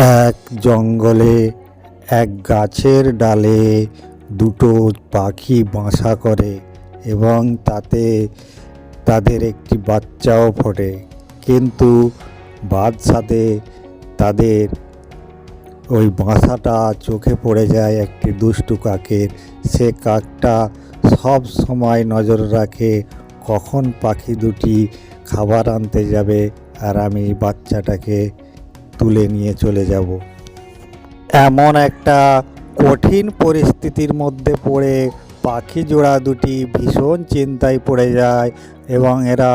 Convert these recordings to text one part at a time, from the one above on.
এক জঙ্গলে এক গাছের ডালে দুটো পাখি বাসা করে এবং তাতে তাদের একটি বাচ্চাও ফোটে। কিন্তু বাদশাতে তাদের ওই বাসাটা চোখে পড়ে যায় একটি দুষ্টু কাকের। সে কাকটা সব সময় নজর রাখে কখন পাখি দুটি খাবার আনতে যাবে আর আমি বাচ্চাটাকে তুলে নিয়ে চলে যাব। এমন একটা কঠিন পরিস্থিতির মধ্যে পড়ে পাখি জোড়া দুটি ভীষণ চিন্তায় পড়ে যায় এবং এরা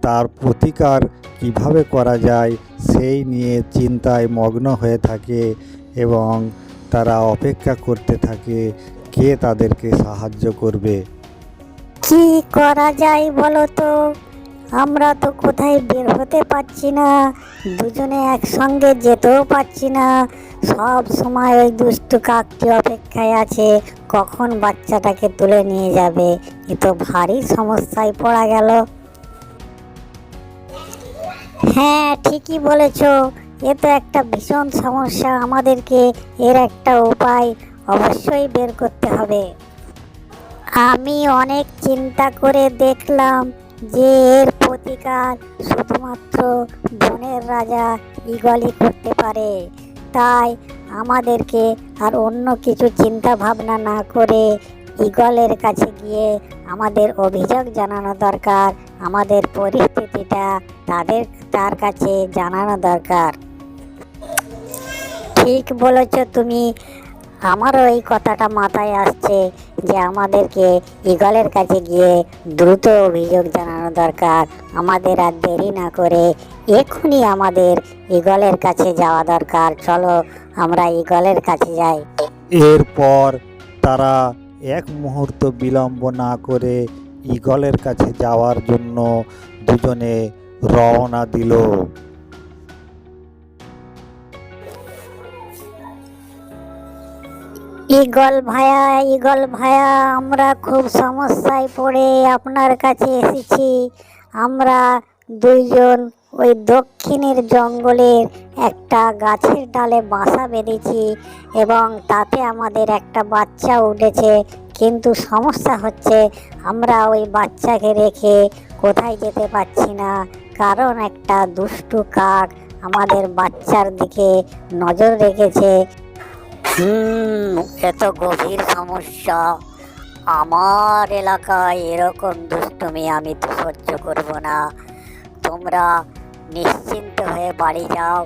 তার প্রতিকার কীভাবে করা যায় সেই নিয়ে চিন্তায় মগ্ন হয়ে থাকে এবং তারা অপেক্ষা করতে থাকে কে তাদেরকে সাহায্য করবে। কি করা যায় বলো তো? আমরা তো কোথায় বের হতে পারছি না, দুজনে একসঙ্গে যেতেও পারছি না। সব সময় ওই দুষ্টু কাকটি অপেক্ষায় আছে, কখন বাচ্চাটাকে তুলে নিয়ে যাবে? এ তো ভারী সমস্যায় পড়া গেল। হ্যাঁ ঠিকই বলেছ। এ তো একটা ভীষণ সমস্যা আমাদেরকে, এর একটা উপায় অবশ্যই বের করতে হবে। আমি অনেক চিন্তা করে দেখলাম যে এর প্রতিকার শুধুমাত্র বনের রাজা ইগলই করতে পারে। তাই আমাদেরকে আর অন্য কিছু চিন্তা ভাবনা না করে ইগলের কাছে গিয়ে আমাদের অভিযোগ জানানো দরকার, আমাদের পরিস্থিতিটা তাদের, তার কাছে জানানো দরকার। ঠিক বলেছ তুমি আমারও এই কথাটা মাথায় আসছে যে আমাদেরকে ইগলের কাছে গিয়ে দ্রুত অভিযোগ জানানো দরকার। আমাদের আর দেরি না করে এক্ষুনি আমাদের ইগলের কাছে যাওয়া দরকার। চলো আমরা ইগলের কাছে যাই। এরপর তারা এক মুহূর্ত বিলম্ব না করে ইগলের কাছে যাওয়ার জন্য দুজনে রওনা দিল। ইগল ভায়া ইগল ভায়া, আমরা খুব সমস্যায় পড়ে আপনার কাছে এসেছি। আমরা দুইজন ওই দক্ষিণের জঙ্গলের একটা গাছের ডালে বাসা বেঁধেছি এবং তাতে আমাদের একটা বাচ্চা উঠেছে। কিন্তু সমস্যা হচ্ছে আমরা ওই বাচ্চাকে রেখে কোথায় যেতে পারছি না। কারণ একটা দুষ্টু কাক আমাদের বাচ্চার দিকে নজর রেখেছে। হুম, এত গভীর সমস্যা। আমার এলাকায় এরকম দুষ্টুমি আমি তো সহ্য করব না। তোমরা নিশ্চিন্ত হয়ে বাড়ি যাও,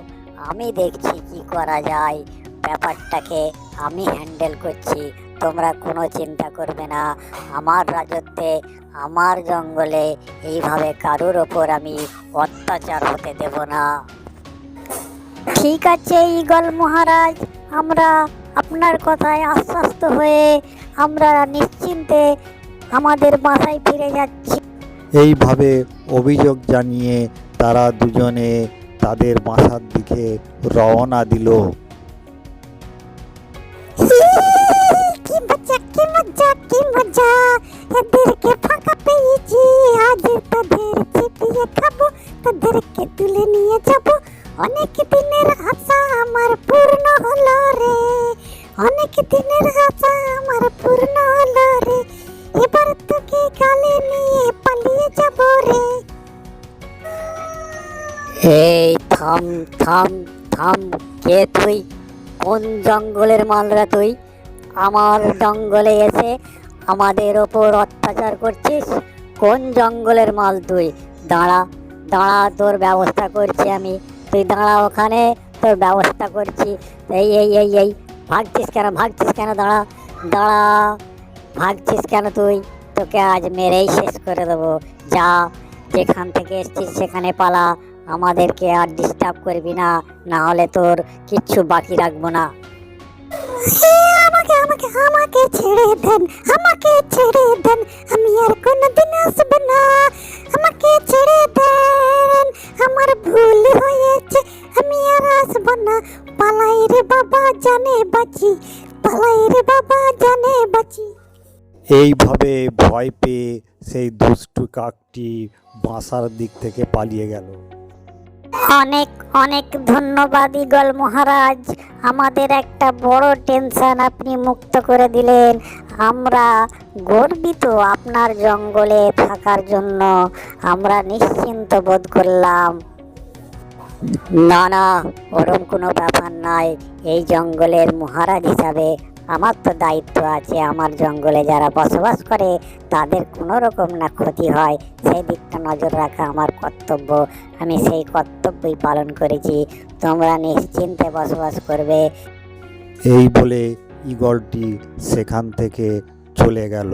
আমি দেখছি কি করা যায়। ব্যাপারটাকে আমি হ্যান্ডেল করছি, তোমরা কোনো চিন্তা করবে না। আমার রাজত্বে, আমার জঙ্গলে এইভাবে কারোর ওপর আমি অত্যাচার হতে দেব না। ঠিক আছে ইগল মহারাজ, আমরা আপনার কথায় আশ্বস্ত হয়ে আমরা নিশ্চিন্তে আমাদের বাসায় ফিরে যাচ্ছি। এইভাবে অভিযোগ জানিয়ে তারা দুজনে তাদের বাসার দিকে রওনা দিল। ফাঁকা পেয়েছি আজ তাদের চিপিয়ে খাব তাদেরকে তুলে নিয়ে যাব। অনেক দিনের আশা আমার পূর্ণ হলো রে। অনেক দিনের আশা আমার পূর্ণ হলো রে। এবার তোকে গালে নিয়ে পালিয়ে রে। এই থাম থাম থাম, কে তুই? কোন জঙ্গলের মালরা তুই? আমার জঙ্গলে এসে আমাদের ওপর অত্যাচার করছিস? কোন জঙ্গলের মাল তুই? দাঁড়া দাঁড়া, তোর ব্যবস্থা করছি আমি। তুই দাঁড়া ওখানে, তোর ব্যবস্থা করছি। এই এই এই এই ভাগছিস কেন ভাগছিস কেন দাঁড়া দাঁড়া ভাগছিস কেন তুই তোকে আজ মেরেই শেষ করে দেবো যা যেখান থেকে এসছিস সেখানে পালা আমাদেরকে আর ডিস্টার্ব করবি না না হলে তোর কিচ্ছু বাকি রাখব না আমাকে আমাকে আমাকে ছেড়ে দেন, আমাকে ছেড়ে দেন। আমি আর কোনোদিন আসব না। আমাকে ছেড়ে দেন। আমার ভুল হয়েছে, আমি আর আসব না। পালাই রে বাবা জানে বাঁচি। পালাই রে বাবা জানে বাঁচি। এইভাবে ভয় পেয়ে সেই দুষ্টু কাকটি বাসার দিক থেকে পালিয়ে গেল। অনেক অনেক ধন্যবাদ ইগল মহারাজ। আমাদের একটা বড় টেনশন আপনি মুক্ত করে দিলেন। আমরা গর্বিত আপনার জঙ্গলে থাকার জন্য। আমরা নিশ্চিন্ত বোধ করলাম। না না, ওরম কোনো ব্যাপার নয় এই জঙ্গলের মহারাজ হিসাবে আমার তো দায়িত্ব আছে। আমার জঙ্গলে যারা বসবাস করে, তাদের কোনো রকম না ক্ষতি হয়। সেই দিকটা নজর রাখা আমার কর্তব্য। আমি সেই কর্তব্যই পালন করেছি। তোমরা নিশ্চিন্তে বসবাস করবে। এই বলে ঈগলটি সেখান থেকে চলে গেল।